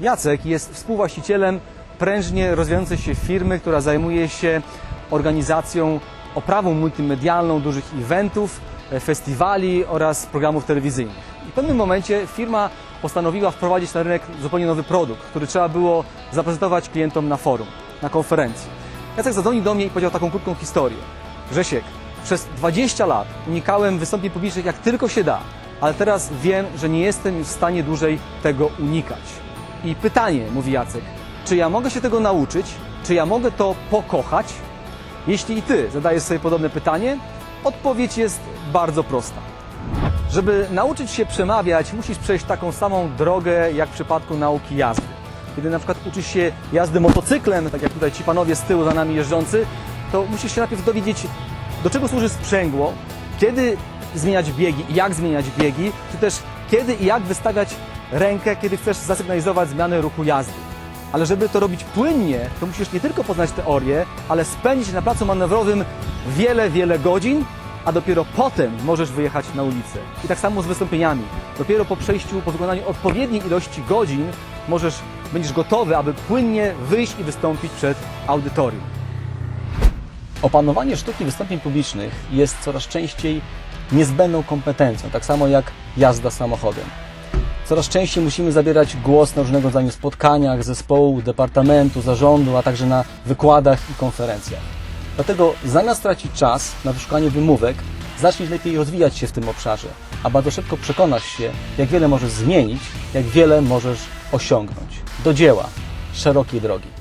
Jacek jest współwłaścicielem prężnie rozwijającej się firmy, która zajmuje się organizacją, oprawą multimedialną dużych eventów, e, festiwali oraz programów telewizyjnych. I w pewnym momencie firma postanowiła wprowadzić na rynek zupełnie nowy produkt, który trzeba było zaprezentować klientom na forum, na konferencji. Jacek zadzwonił do mnie i powiedział taką krótką historię. Grzesiek, przez 20 lat unikałem wystąpień publicznych jak tylko się da, ale teraz wiem, że nie jestem już w stanie dłużej tego unikać. I pytanie, mówi Jacek, czy ja mogę się tego nauczyć? Czy ja mogę to pokochać? Jeśli i Ty zadajesz sobie podobne pytanie, odpowiedź jest bardzo prosta. Żeby nauczyć się przemawiać, musisz przejść taką samą drogę jak w przypadku nauki jazdy. Kiedy na przykład uczysz się jazdy motocyklem, tak jak tutaj ci panowie z tyłu za nami jeżdżący, to musisz się najpierw dowiedzieć, do czego służy sprzęgło, kiedy zmieniać biegi i jak zmieniać biegi, czy też kiedy i jak wystawiać rękę, kiedy chcesz zasygnalizować zmianę ruchu jazdy. Ale żeby to robić płynnie, to musisz nie tylko poznać teorię, ale spędzić na placu manewrowym wiele, wiele godzin, a dopiero potem możesz wyjechać na ulicę. I tak samo z wystąpieniami. Dopiero po przejściu, po wykonaniu odpowiedniej ilości godzin możesz, będziesz gotowy, aby płynnie wyjść i wystąpić przed audytorium. Opanowanie sztuki wystąpień publicznych jest coraz częściej niezbędną kompetencją, tak samo jak jazda samochodem. Coraz częściej musimy zabierać głos na różnego rodzaju spotkaniach zespołu, departamentu, zarządu, a także na wykładach i konferencjach. Dlatego zamiast tracić czas na wyszukanie wymówek, zacznij lepiej rozwijać się w tym obszarze, a bardzo szybko przekonasz się, jak wiele możesz zmienić, jak wiele możesz osiągnąć. Do dzieła szerokiej drogi.